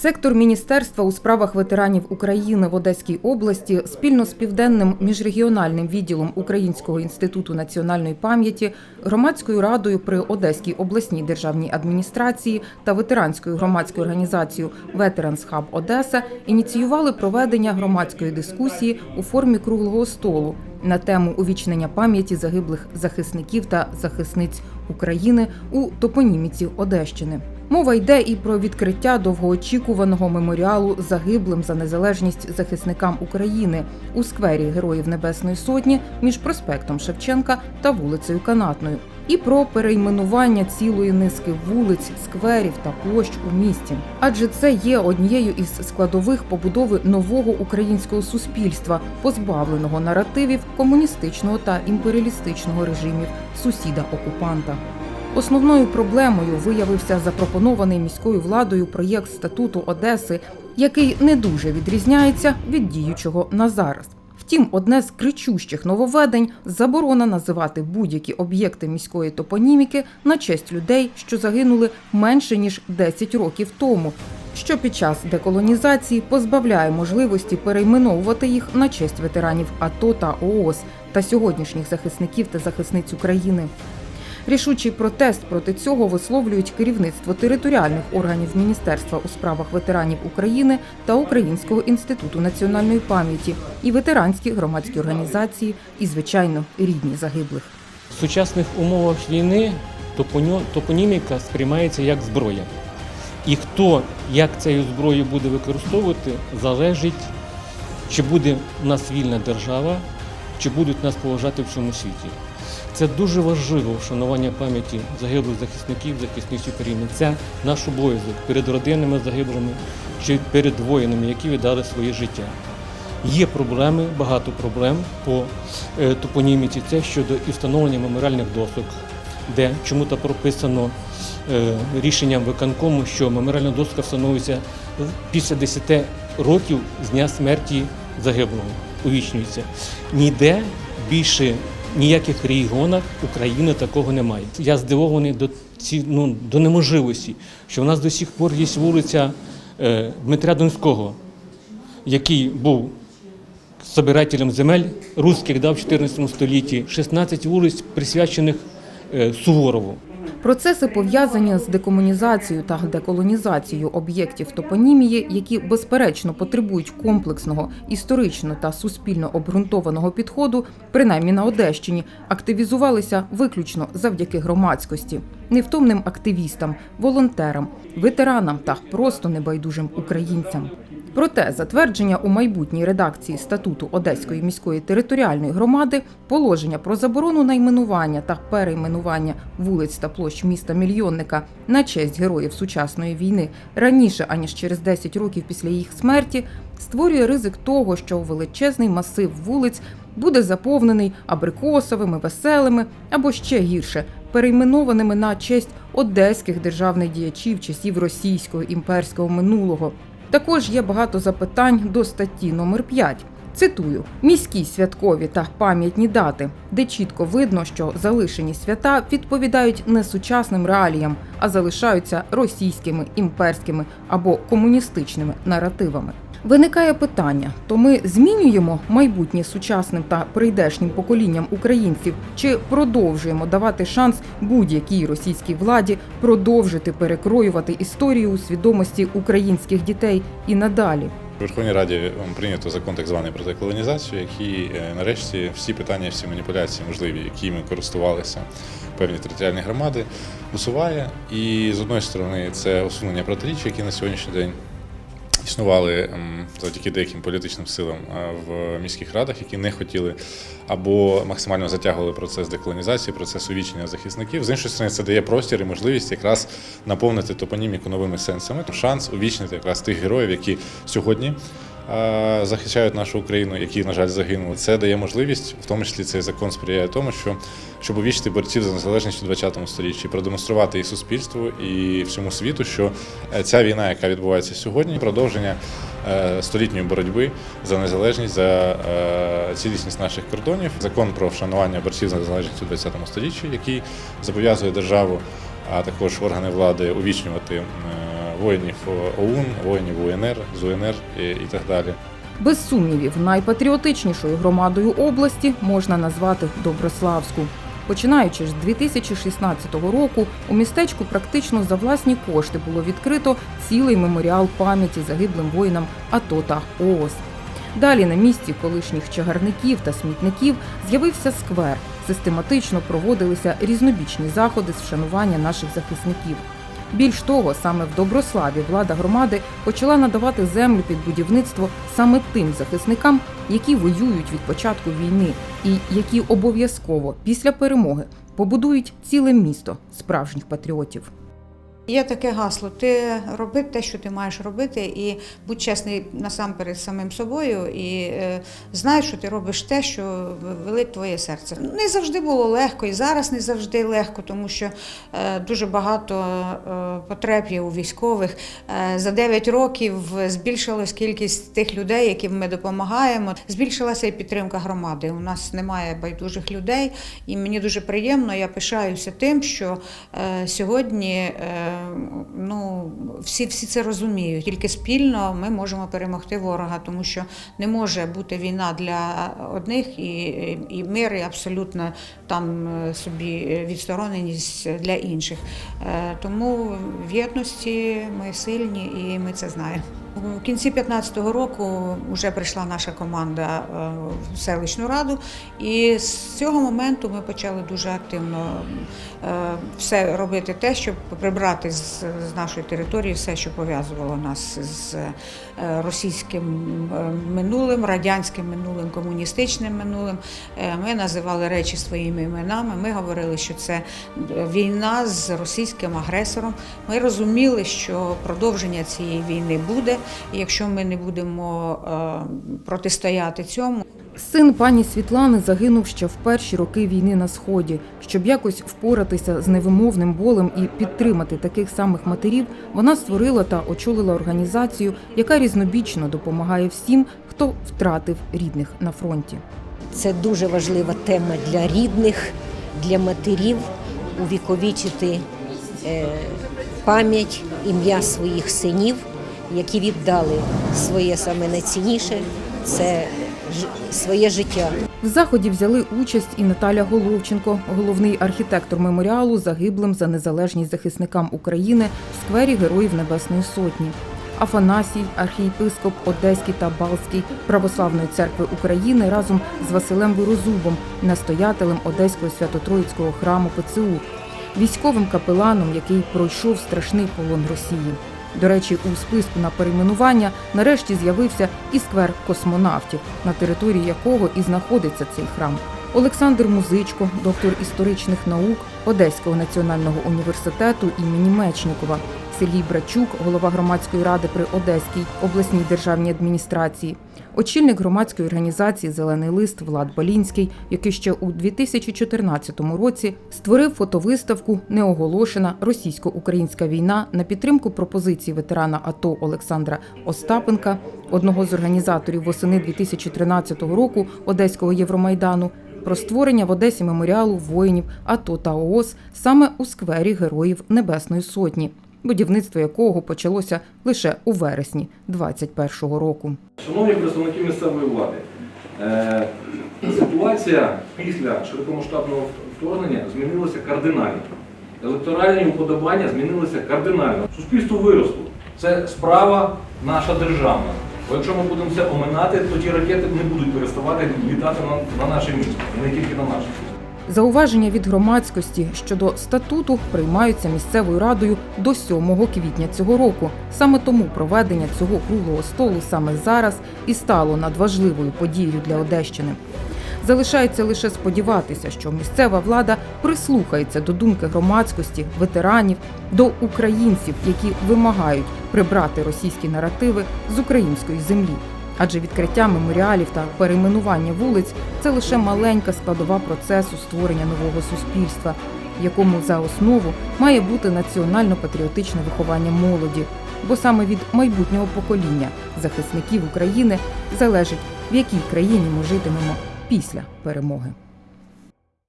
Сектор Міністерства у справах ветеранів України в Одеській області спільно з південним міжрегіональним відділом Українського інституту національної пам'яті, громадською радою при Одеській обласній державній адміністрації та ветеранською громадською організацією Veterans Hub Одеса ініціювали проведення громадської дискусії у формі круглого столу на тему увічнення пам'яті загиблих захисників та захисниць України у топоніміці Одещини. Мова йде і про відкриття довгоочікуваного меморіалу загиблим за незалежність захисникам України у сквері Героїв Небесної Сотні між проспектом Шевченка та вулицею Канатною, і про перейменування цілої низки вулиць, скверів та площ у місті. Адже це є однією із складових побудови нового українського суспільства, позбавленого наративів комуністичного та імперіалістичного режимів сусіда-окупанта. Основною проблемою виявився запропонований міською владою проєкт статуту Одеси, який не дуже відрізняється від діючого на зараз. Втім, одне з кричущих нововведень заборона називати будь-які об'єкти міської топоніміки на честь людей, що загинули менше ніж 10 років тому, що під час деколонізації позбавляє можливості перейменовувати їх на честь ветеранів АТО та ООС та сьогоднішніх захисників та захисниць України. Рішучий протест проти цього висловлюють керівництво територіальних органів Міністерства у справах ветеранів України та Українського інституту національної пам'яті і ветеранські громадські організації, і звичайно рідні загиблих. В сучасних умовах війни топоніміка сприймається як зброя. І хто як цю зброю буде використовувати, залежить, чи буде у нас вільна держава, чи будуть нас поважати в цьому світі. Це дуже важливо вшанування пам'яті загиблих захисників, захисниць України. Це наш обов'язок перед родинами загиблими чи перед воїнами, які віддали своє життя. Є проблеми, багато проблем по е, топоніміці. Це щодо і встановлення меморіальних досок, де чому-то прописано е, рішенням виконкому, що меморіальна доска встановлюється після 10 років з дня смерті загиблого, увічнюється. Ніде більше ніяких регіонах України такого немає. Я здивований до ці, ну, до неможливості, що в нас до сих пор є вулиця е, Дмитря Донського, який був собирателем земель русських да, в 14 столітті, 16 вулиць присвячених е, Суворову. Процеси пов'язані з декомунізацією та деколонізацією об'єктів топонімії, які безперечно потребують комплексного, історично та суспільно обґрунтованого підходу, принаймні на Одещині, активізувалися виключно завдяки громадськості, невтомним активістам, волонтерам, ветеранам та просто небайдужим українцям. Проте затвердження у майбутній редакції статуту Одеської міської територіальної громади положення про заборону найменування та перейменування вулиць та площ міста мільйонника на честь героїв сучасної війни раніше аніж через 10 років після їх смерті створює ризик того, що величезний масив вулиць буде заповнений абрикосовими, веселими або ще гірше перейменованими на честь одеських державних діячів часів російського імперського минулого. Також є багато запитань до статті номер 5. Цитую: міські святкові та пам'ятні дати, де чітко видно, що залишені свята відповідають не сучасним реаліям, а залишаються російськими, імперськими або комуністичними наративами. Виникає питання: то ми змінюємо майбутнє сучасним та прийдешнім поколінням українців, чи продовжуємо давати шанс будь-якій російській владі продовжити перекроювати історію у свідомості українських дітей і надалі? У Верховній Раді прийнято закон так званий про деколонізацію, який е, нарешті всі питання, всі маніпуляції можливі, якими користувалися певні територіальні громади, усуває. І з одної сторони це усунення протиріч, які на сьогоднішній день існували завдяки деяким політичним силам е, в міських радах, які не хотіли або максимально затягували процес деколонізації, процес увічення захисників. З іншої сторони, це дає простір і можливість якраз наповнити топоніміку новими сенсами. Шанс увічнити якраз тих героїв, які сьогодні захищають нашу Україну, які, на жаль, загинули. Це дає можливість, в тому числі цей закон сприяє тому, що щоб увічити борців за незалежність у 20 столітті, продемонструвати і суспільству, і всьому світу, що е, ця війна, яка відбувається сьогодні, продовження е, столітньої боротьби за незалежність, за е, цілісність наших кордонів. Закон про вшанування борців за незалежність у 20 столітті, який зобов'язує державу, а також органи влади увічнювати е, воїнів ОУН, воїнів УНР, з УНР і, і так далі. Без сумнівів, найпатріотичнішою громадою області можна назвати Доброславську. Починаючи з 2016 року, у містечку практично за власні кошти було відкрито цілий меморіал пам'яті загиблим воїнам АТО та ООС. Далі на місці колишніх чагарників та смітників з'явився сквер. Систематично проводилися різнобічні заходи з вшанування наших захисників. Більш того, саме в Доброславі влада громади почала надавати землю під будівництво саме тим захисникам, які воюють від початку війни, і які обов'язково після перемоги побудують ціле місто справжніх патріотів. Є таке гасло: ти роби те, що ти маєш робити, і будь чесний насамперед самим собою, і е, знай, що ти робиш те, що велить твоє серце. Не завжди було легко, і зараз не завжди легко, тому що е, дуже багато е, потреб є у військових. За 9 років збільшилась кількість тих людей, яким ми допомагаємо. Збільшилася і підтримка громади. У нас немає байдужих людей, і мені дуже приємно. Я пишаюся тим, що сьогодні. Ну, всі, всі це розуміють. Тільки спільно ми можемо перемогти ворога, тому що не може бути війна для одних і, і мир, і абсолютно там е, собі відстороненість для інших. Е, Тому в єдності ми сильні і ми це знаємо. У кінці 2015 року вже прийшла наша команда е, в селищну раду, і з цього моменту ми почали дуже активно е, все робити те, щоб прибрати з, нашої території все, що пов'язувало нас з е, російським минулим, радянським минулим, комуністичним минулим. Ми називали речі своїми іменами. Ми говорили, що це війна з російським агресором. Ми розуміли, що продовження цієї війни буде, і якщо ми не будемо е, протистояти цьому, Син пані Світлани загинув ще в перші роки війни на сході. Щоб якось впоратися з невимовним болем і підтримати таких самих матерів, вона створила та очолила організацію, яка різнобічно допомагає всім, хто втратив рідних на фронті. Це дуже важлива тема для рідних, для матерів увіковічити е, пам'ять, ім'я своїх синів, які віддали своє саме найцінніше це своє життя. В заході взяли участь і Наталя Головченко, головний архітектор меморіалу загиблим за незалежність захисникам України в сквері Героїв Небесної Сотні. Афанасій, архієпископ Одеський та Балський Православної церкви України разом з Василем Вирозубом, настоятелем Одеського свято-троїцького храму ПЦУ, військовим капеланом, який пройшов страшний полон Росії. До речі, у списку на перейменування нарешті з'явився і сквер космонавтів, на території якого і знаходиться цей храм. Олександр Музичко, доктор історичних наук Одеського національного університету імені Мечникова, Сергій Брачук, голова громадської ради при Одеській обласній державній адміністрації, очільник громадської організації Зелений лист Влад Балінський, який ще у 2014 році створив фотовиставку Неоголошена російсько-українська війна на підтримку пропозицій ветерана АТО Олександра Остапенка, одного з організаторів восени 2013 року Одеського Євромайдану. Про створення в Одесі меморіалу воїнів АТО та ООС саме у сквері Героїв Небесної Сотні, будівництво якого почалося лише у вересні 2021 року. Шановні представники місцевої влади, е, ситуація після широкомасштабного вторгнення змінилася кардинально. Електоральні уподобання змінилися кардинально. Суспільство виросло. Це справа наша державна. Бо якщо ми будемо це оминати, то ті ракети не будуть переставати літати на, на наше місто, не тільки на наше місто. Зауваження від громадськості щодо статуту приймаються місцевою радою до 7 квітня цього року. Саме тому проведення цього круглого столу саме зараз і стало надважливою подією для Одещини. Залишається лише сподіватися, що місцева влада прислухається до думки громадськості, ветеранів, до українців, які вимагають прибрати російські наративи з української землі. Адже відкриття меморіалів та перейменування вулиць це лише маленька складова процесу створення нового суспільства, якому за основу має бути національно-патріотичне виховання молоді. Бо саме від майбутнього покоління захисників України залежить, в якій країні ми житимемо після перемоги.